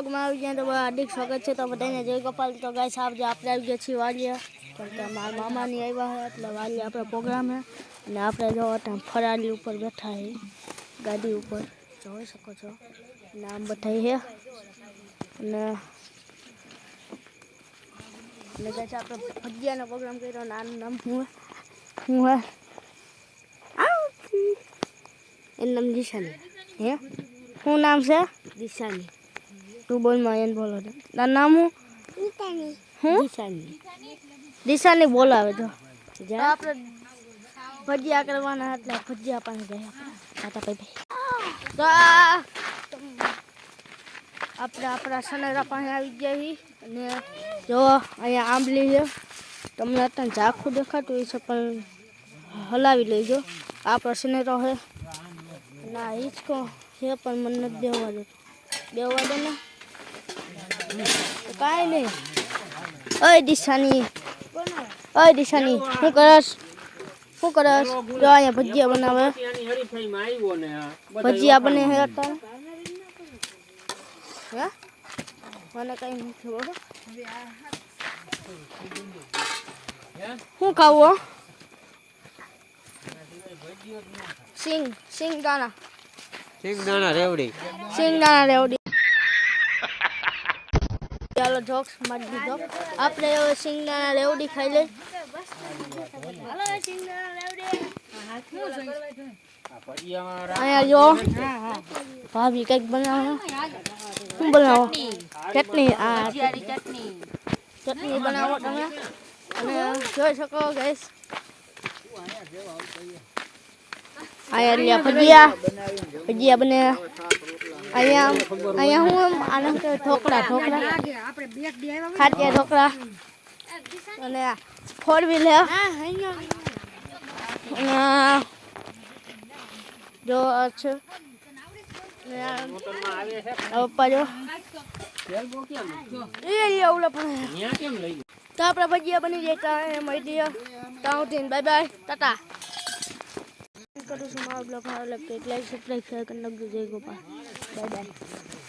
બ્લોગમાં આવી ગયા તો હાર્દિક સ્વાગત છે. તો બધાને જય ગોપાલ. તો ગાય સાહેબ જે આપણે આવી ગયા છીએ વાલિયા કેમ કે મારા મામાની આવ્યા છે, એટલે વાલિયા આપણે પ્રોગ્રામ છે. અને આપણે જો ત્યાં ફરાલી ઉપર બેઠા છે, ગાડી ઉપર. જોઈ શકો છો. નામ બધાય બધા છે. અને અને ગાય આપણે ભજીયાનો પ્રોગ્રામ કર્યો અને આનું નામ હું હું હે એનું નામ દિશાની હે? શું નામ છે? દિશાની તું બોલમાં બોલો તારું નામ હું હું? દિશાની દિશાની બોલાવે તો. જા. આપણે ભજીયા કરવાના એટલે ભજીયા પાસે ગયા આપણે ભાઈ તો આપણે આપણા સનેરા પાસે આવી ગયા છીએ અને જો અહીંયા આંબલી છે. તમને અત્યારે ઝાખું દેખાતું હોય છે પણ હલાવી લેજો. આપણો સનેરો છે. ના હિંચકો છે પણ મને નથી દેવા દેતો. બેહવા દે ને. કાંઈ નહીં. ઓય દિશાની. ઓય દિશાની શું કરસ? શું કરસ? જો અહીંયા ભજીયા બનાવે. ભજીયા બને હે અત્યારે. હે? મને કઈ નથી ખબર શું ખાવું સિંગ સિંગ સિંગ દાણા રેવડી. સિંગ દાણા રેવડી. ચાલો જોક્સ મારી દીધો. આપણે હવે સિંગના રેવડી ખાઈ લઈ અહીંયા જો. ભાભી કંઈક બનાવો. શું બનાવો? ચટણી. આ ચટણી. બનાવો તમે. અને જોઈ શકો ગેસ અહીંયા ભજીયા. ભજીયા બને. અહીંયા અહીંયા હું આનંદ ઢોકળા ઢોકળા. ખાટિયા ઢોકળા. અને ફોર વ્હીલર જો છે. તો આપણે ભજીયા બની જાય મળી દઈએ ત્યાં બાય બાય